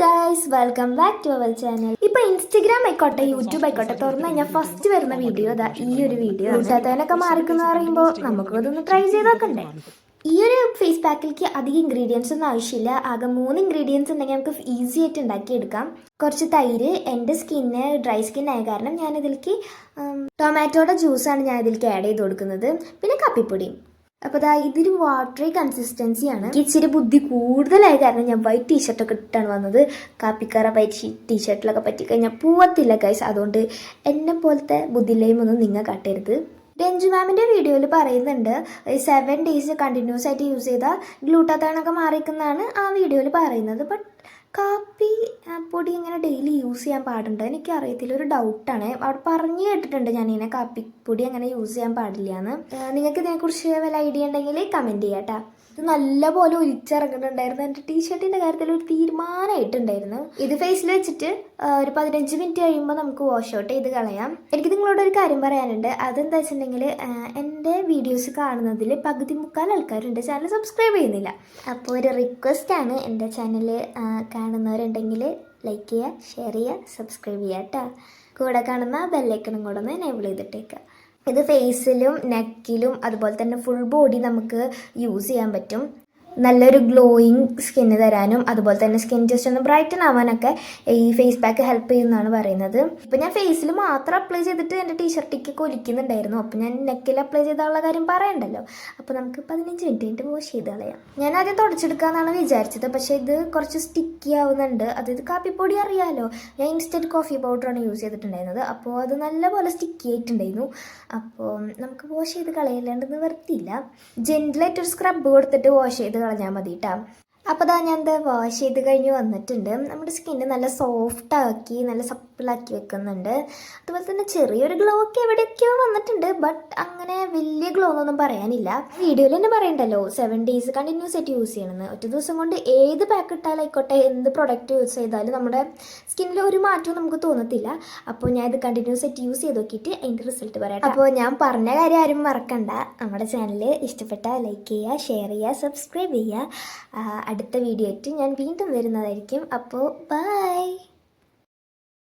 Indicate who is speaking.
Speaker 1: Guys welcome back to our channel ഇപ്പൊ Instagram ആയിക്കോട്ടെ YouTube ആയിക്കോട്ടെ തുറന്നു കഴിഞ്ഞാൽ ഫസ്റ്റ് വരുന്ന വീഡിയോ അതാ ഈ ഒരു വീഡിയോ കൂട്ടാത്തവനൊക്കെ മാറിക്കുന്ന പറയുമ്പോൾ നമുക്ക് ഇതൊന്ന് ട്രൈ ചെയ്ത് നോക്കണ്ടേ. ഈ ഒരു ഫേസ് പാക്കിലേക്ക് അധികം ഇൻഗ്രീഡിയൻസ് ഒന്നും ആവശ്യമില്ല. ആകെ മൂന്ന് ഇൻഗ്രീഡിയൻസ് ഉണ്ടെങ്കിൽ നമുക്ക് ഈസി ആയിട്ട് ഉണ്ടാക്കിയെടുക്കാം. കുറച്ച് തൈര് എന്റെ സ്കിന്ന് ഡ്രൈ സ്കിൻ ആയ കാരണം ഞാൻ ഇതിലേക്ക് ടൊമാറ്റോയുടെ ജ്യൂസാണ് ഞാൻ ഇതിലേക്ക് ആഡ് ചെയ്ത് കൊടുക്കുന്നത്. പിന്നെ കാപ്പിപ്പൊടിയും അപ്പോൾ അതാ ഇതൊരു വാട്ടറി കൺസിസ്റ്റൻസിയാണ് ഇച്ചിരി ബുദ്ധി കൂടുതലായ കാരണം ഞാൻ വൈറ്റ് ടീഷർട്ടൊക്കെ ഇട്ടാണ് വന്നത്. കാപ്പിക്കാറ വൈറ്റ് ടീഷർട്ടിലൊക്കെ പറ്റിക്കഴിഞ്ഞാൽ പോവത്തില്ല ഗൈസ് അതുകൊണ്ട് എന്നെ പോലത്തെ ബുദ്ധിയില്ലയുമൊന്നും നിങ്ങൾ കാട്ടരുത്. രഞ്ജു മാമിന്റെ വീഡിയോയിൽ പറയുന്നുണ്ട് സെവൻ ഡേയ്സ് കണ്ടിന്യൂസ് ആയിട്ട് യൂസ് ചെയ്താൽ ഗ്ലൂട്ടാത്താണൊക്കെ മാറിക്കുന്നതാണ് ആ വീഡിയോയിൽ പറയുന്നത്. ബട്ട് കാപ്പി പൊടി ഇങ്ങനെ ഡെയിലി യൂസ് ചെയ്യാൻ പാടുണ്ടോ? എനിക്ക് അറിയത്തില്ല. ഒരു ഡൗട്ടാണ് അവിടെ പറഞ്ഞു കേട്ടിട്ടുണ്ട് ഞാൻ ഇങ്ങനെ കാപ്പിപ്പൊടി അങ്ങനെ യൂസ് ചെയ്യാൻ പാടില്ല എന്ന്. നിങ്ങൾക്ക് ഇതിനെക്കുറിച്ച് വല്ല ഐഡിയ ഉണ്ടെങ്കിൽ കമന്റ് ചെയ്യാം കേട്ടോ ഇത് നല്ലപോലെ ഒലിച്ചിറങ്ങുന്നുണ്ടായിരുന്നു. എന്റെ ടീഷർട്ടിന്റെ കാര്യത്തിൽ ഒരു തീരുമാനമായിട്ടുണ്ടായിരുന്നു. ഇത് ഫേസിൽ വെച്ചിട്ട് ഒരു പതിനഞ്ച് മിനിറ്റ് കഴിയുമ്പോൾ നമുക്ക് വാഷ് ഔട്ട് ചെയ്ത് കളയാം. എനിക്ക് നിങ്ങളോട് ഒരു കാര്യം പറയാനുണ്ട്. അതെന്താ വെച്ചിട്ടുണ്ടെങ്കിൽ എന്റെ വീഡിയോസ് കാണുന്നതിൽ പകുതി മുക്കാൽ ആൾക്കാരുണ്ട്. ചാനൽ സബ്സ്ക്രൈബ് ചെയ്യുന്നില്ല. അപ്പോൾ ഒരു റിക്വസ്റ്റ് ആണ് എന്റെ ചാനൽ കാണുന്നവരുണ്ടെങ്കിൽ ലൈക്ക് ചെയ്യുക ഷെയർ ചെയ്യുക സബ്സ്ക്രൈബ് ചെയ്യുക കേട്ടോ കൂടെ കാണുന്ന ബെല്ലൈക്കണും കൂടെ ഒന്ന് എനേബിൾ ചെയ്തിട്ടേക്കുക ഇത് ഫേസിലും നെക്കിലും അതുപോലെ തന്നെ ഫുൾ ബോഡി നമുക്ക് യൂസ് ചെയ്യാൻ പറ്റും. നല്ലൊരു ഗ്ലോയിങ് സ്കിന്ന് തരാനും അതുപോലെ തന്നെ സ്കിൻ ജസ്റ്റ് ഒന്ന് ബ്രൈറ്റൻ ആവാനൊക്കെ ഈ ഫേസ് പാക്ക് ഹെൽപ്പ് ചെയ്യുന്നതാണ് പറയുന്നത്. ഇപ്പം ഞാൻ ഫേസിൽ മാത്രം അപ്ലൈ ചെയ്തിട്ട് എന്റെ ടീഷർട്ടിക്ക് കൊലിക്കുന്നുണ്ടായിരുന്നു അപ്പം ഞാൻ നെക്കിൽ അപ്ലൈ ചെയ്താലുള്ള കാര്യം പറയണ്ടല്ലോ. അപ്പോൾ നമുക്ക് പതിനഞ്ച് മിനിറ്റ് കഴിഞ്ഞിട്ട് വാഷ് ചെയ്ത് കളയാം. ഞാൻ ആദ്യം തുടച്ചെടുക്കാമെന്നാണ് വിചാരിച്ചത്. പക്ഷേ ഇത് കുറച്ച് സ്റ്റിക്കി ആവുന്നുണ്ട്. അതായത് കാപ്പിപ്പൊടി അറിയാമല്ലോ ഞാൻ ഇൻസ്റ്റന്റ് കോഫി പൗഡറാണ് യൂസ് ചെയ്തിട്ടുണ്ടായിരുന്നത്. അപ്പോൾ അത് നല്ലപോലെ സ്റ്റിക്കി ആയിട്ടുണ്ടായിരുന്നു. അപ്പോൾ നമുക്ക് വാഷ് ചെയ്ത് കളയില്ലാണ്ട് നിവർത്തിയില്ല ജെന്റിലായിട്ടൊരു സ്ക്രബ് കൊടുത്തിട്ട് വാഷ് ചെയ്ത് കളഞ്ഞാൽ മതി അപ്പോൾ അതാ ഞാൻ എന്താ വാഷ് ചെയ്ത് കഴിഞ്ഞ് വന്നിട്ടുണ്ട്. നമ്മുടെ സ്കിന്ന് നല്ല സോഫ്റ്റാക്കി നല്ല സപ്പിളാക്കി വെക്കുന്നുണ്ട്. അതുപോലെ തന്നെ ചെറിയൊരു ഗ്ലോ ഒക്കെ എവിടെയൊക്കെയോ വന്നിട്ടുണ്ട് ബട്ട് അങ്ങനെ വലിയ ഗ്ലോ എന്നൊന്നും പറയാനില്ല. വീഡിയോയിൽ തന്നെ പറയണ്ടല്ലോ സെവൻ ഡേയ്സ് കണ്ടിന്യൂസ് ആയിട്ട് യൂസ് ചെയ്യണമെന്ന്. ഒറ്റ ദിവസം കൊണ്ട് ഏത് പാക്ക് ഇട്ടാലായിക്കോട്ടെ എന്ത് പ്രൊഡക്റ്റ് യൂസ് ചെയ്താലും നമ്മുടെ സ്കിന്നിൽ ഒരു മാറ്റവും നമുക്ക് തോന്നത്തില്ല. അപ്പോൾ ഞാൻ ഇത് കണ്ടിന്യൂസ് ആയിട്ട് യൂസ് ചെയ്ത് നോക്കിയിട്ട് അതിന്റെ റിസൾട്ട് പറയാം അപ്പോൾ ഞാൻ പറഞ്ഞ കാര്യം ആരും മറക്കണ്ട. നമ്മുടെ ചാനൽ ഇഷ്ടപ്പെട്ടാൽ ലൈക്ക് ചെയ്യുക ഷെയർ ചെയ്യുക സബ്സ്ക്രൈബ് ചെയ്യുക. അടുത്ത വീഡിയോ ആയിട്ട് ഞാൻ വീണ്ടും വരുന്നതായിരിക്കും. അപ്പോൾ ബൈ